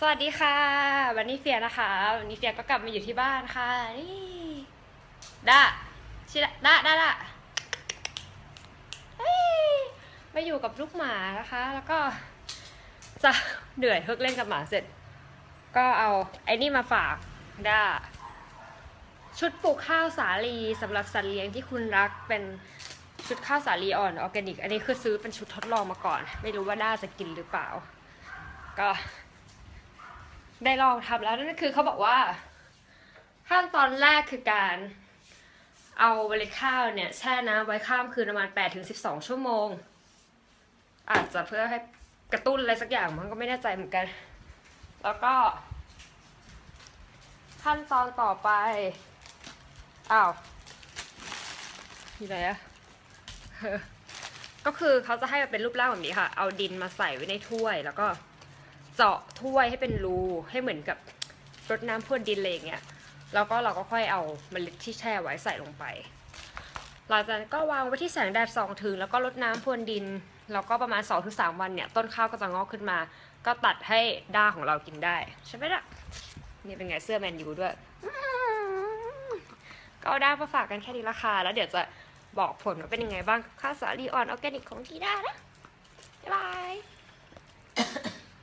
สวัสดีค่ะ วันนี้เฟียนะคะ วันนี้เฟียก็กลับมาอยู่ที่บ้านค่ะนี่ด้าชิดาด้าด้าด้ามาอยู่กับลูกหมานะคะ แล้วก็จะเหนื่อยเพิกเล่นกับหมาเสร็จ ก็เอาไอ้นี่มาฝากด้าชุดปลูกข้าวสาลีสำหรับสัตว์เลี้ยงที่คุณรักเป็นชุดข้าวสาลีอ่อนออร์แกนิก อันนี้คือซื้อเป็นชุดทดลองมาก่อน ไม่รู้ว่าด้าจะกินหรือเปล่า ก็ ได้ลองทำแล้วนั่นก็คือเขาบอกว่าขั้นตอนแรกคือการเอาเมล็ดข้าวเนี่ยแช่น้ำไว้ข้ามคืนประมาณ8ถึง12 ชั่วโมง อาจจะเพื่อให้กระตุ้นอะไรสักอย่างมันก็ไม่แน่ใจเหมือนกัน แล้วก็ ขั้นตอนต่อไปอ้าวอยู่ไหนอะก็คือเขาจะให้มันเป็นรูปร่างแบบนี้ค่ะ เอาดินมาใส่ไว้ในถ้วยแล้วก็ เจาะถ้วยให้เป็นรูให้เหมือนกับรดน้ำพรวนดินอะไรอย่างเงี้ยแล้วก็เราก็ค่อยเอาเมล็ดที่แช่ไว้ใส่ลงไป หลังจากนั้นก็วางไว้ที่แสงแดดส่องถึง แล้วก็รดน้ำพรวนดิน แล้วก็ประมาณ2อถึงสวันเนี่ยต้นข้าวก็จะงอกขึ้นมา ก็ตัดให้ด้าของเรากินได้ ใช่ไหมล่ะ นี่เป็นไงเสื้อแมนยูด้วย ก็เอาด้ามาฝากกันแค่นี้ละค่ะ แล้วเดี๋ยวจะบอกผลว่าเป็นยังไงบ้างกับข้าวสาลีอ่อนออร์แกนิกของกีด้านะ